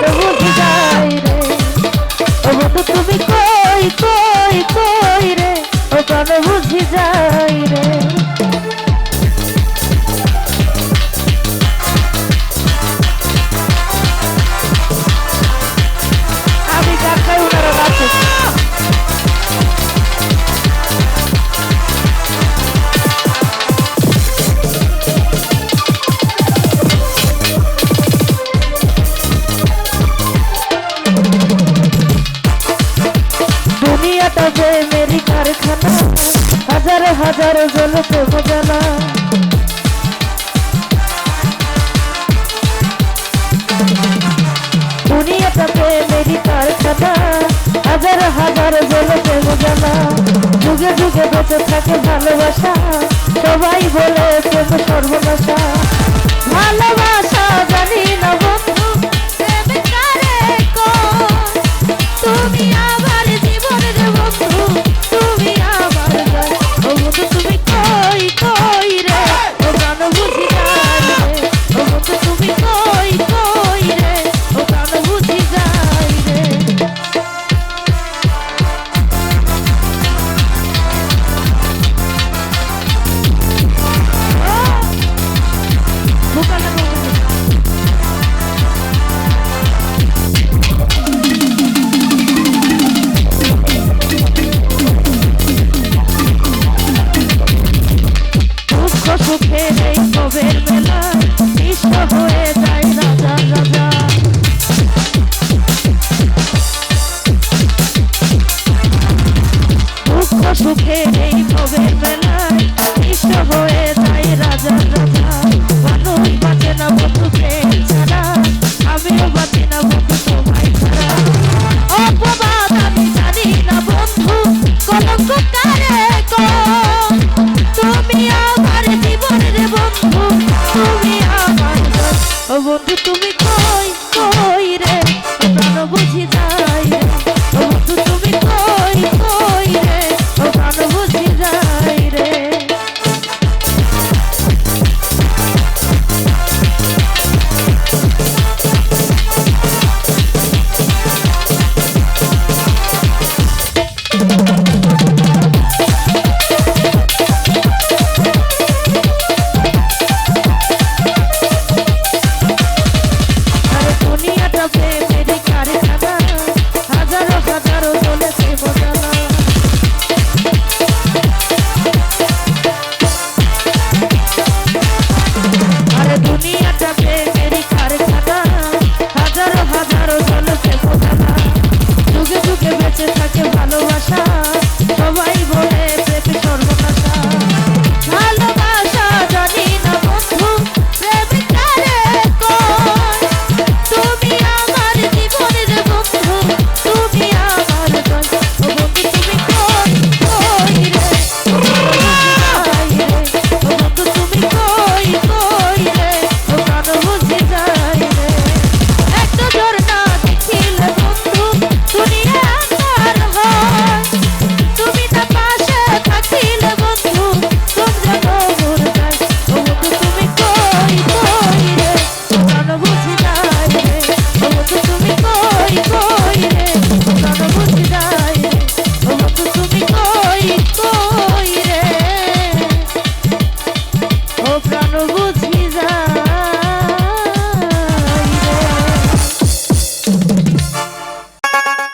小心 সংসার জল প্রেম জ্বালা। দুনিয়াটা প্রেমেরই কারখানা হাজার হাজার জল প্রেম যুগে যুগে বেঁচে থাকে ভালোবাসা। সবাই বলে সর্বনাশা। সুখের এই কবের বেলা বিশ্ব হয়ে যায় রাজা রাজা। রাজা রাজা। মানুষ বাঁচে না বন্ধুকে আমি জানি না